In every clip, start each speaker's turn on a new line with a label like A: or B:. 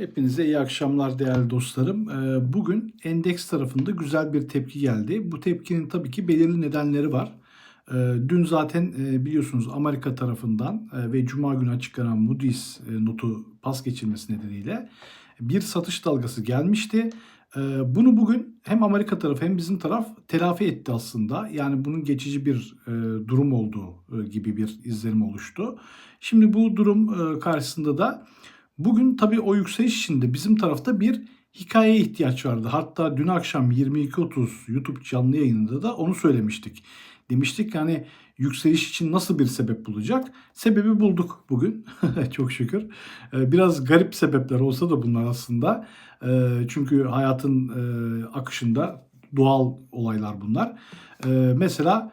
A: Hepinize iyi akşamlar değerli dostlarım. Ee, Bugün endeks tarafında güzel bir tepki geldi. Bu tepkinin tabii ki belirli nedenleri var. Ee, Dün zaten e, biliyorsunuz Amerika tarafından e, ve Cuma günü açıklanan Moody's e, notu pas geçirmesi nedeniyle bir satış dalgası gelmişti. Ee, Bunu bugün hem Amerika tarafı hem bizim taraf telafi etti aslında. Yani bunun geçici bir durum olduğu gibi bir izlenim oluştu. Şimdi bu durum karşısında da Bugün tabii o yükseliş içinde bizim tarafta bir hikayeye ihtiyaç vardı. Hatta dün akşam 22.30 YouTube canlı yayınında da onu söylemiştik. Demiştik yani yükseliş için nasıl bir sebep bulacak? Sebebi bulduk bugün çok şükür. Ee, Biraz garip sebepler olsa da bunlar aslında. Ee, Çünkü hayatın e, akışında doğal olaylar bunlar. Ee, Mesela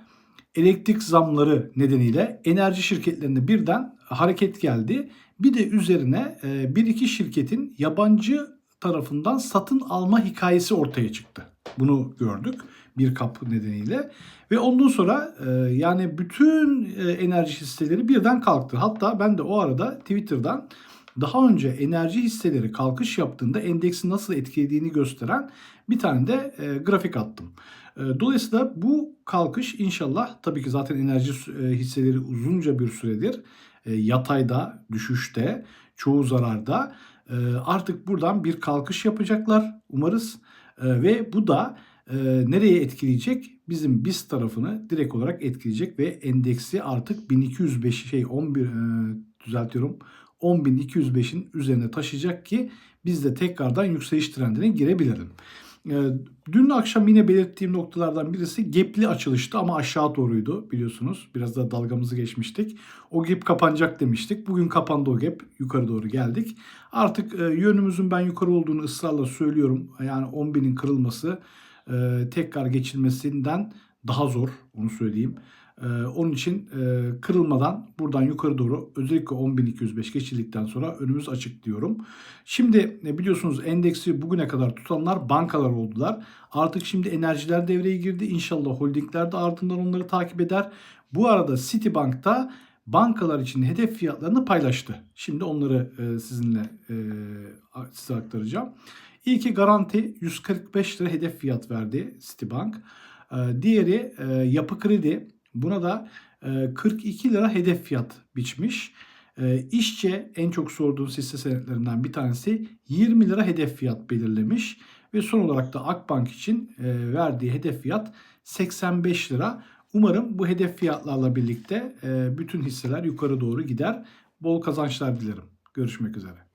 A: elektrik zamları nedeniyle enerji şirketlerinde birden hareket geldi. Bir de üzerine e, bir iki şirketin yabancı tarafından satın alma hikayesi ortaya çıktı. Bunu gördük bir kap nedeniyle ve ondan sonra e, yani bütün e, enerji hisseleri birden kalktı. Hatta ben de o arada Twitter'dan daha önce enerji hisseleri kalkış yaptığında endeksi nasıl etkilediğini gösteren bir tane de e, grafik attım. E, Dolayısıyla bu kalkış inşallah tabii ki zaten enerji e, hisseleri uzunca bir süredir e, yatayda, düşüşte, çoğu zararda. E, Artık buradan bir kalkış yapacaklar umarız. E, Ve bu da e, nereye etkileyecek? Bizim BIST tarafını direkt olarak etkileyecek ve endeksi artık 1205 şey 11 e, düzeltiyorum 10.205'in üzerine taşıyacak ki biz de tekrardan yükseliş trendine girebilelim. Ee, Dün akşam yine belirttiğim noktalardan birisi gap'li açılıştı ama aşağı doğruydu biliyorsunuz. Biraz da dalgamızı geçmiştik. O gap kapanacak demiştik. Bugün kapandı o gap. Yukarı doğru geldik. Artık e, yönümüzün ben yukarı olduğunu ısrarla söylüyorum. Yani 10.000'in kırılması e, tekrar geçilmesinden daha zor onu söyleyeyim. Ee, onun için e, kırılmadan buradan yukarı doğru özellikle 10.205 geçildikten sonra önümüz açık diyorum. Şimdi e, biliyorsunuz endeksi bugüne kadar tutanlar bankalar oldular. Artık şimdi enerjiler devreye girdi. İnşallah holdingler de ardından onları takip eder. Bu arada Citibank'ta bankalar için hedef fiyatlarını paylaştı. Şimdi onları e, sizinle size aktaracağım. İlki garanti 145 lira hedef fiyat verdi Citibank. Diğeri yapı kredi Buna da e, 42 lira hedef fiyat biçmiş. E, İşçe en çok sorduğunuz hisse senetlerinden bir tanesi 20 lira hedef fiyat belirlemiş. Ve son olarak da Akbank için e, verdiği hedef fiyat 85 lira. Umarım bu hedef fiyatlarla birlikte bütün hisseler yukarı doğru gider. Bol kazançlar dilerim. Görüşmek üzere.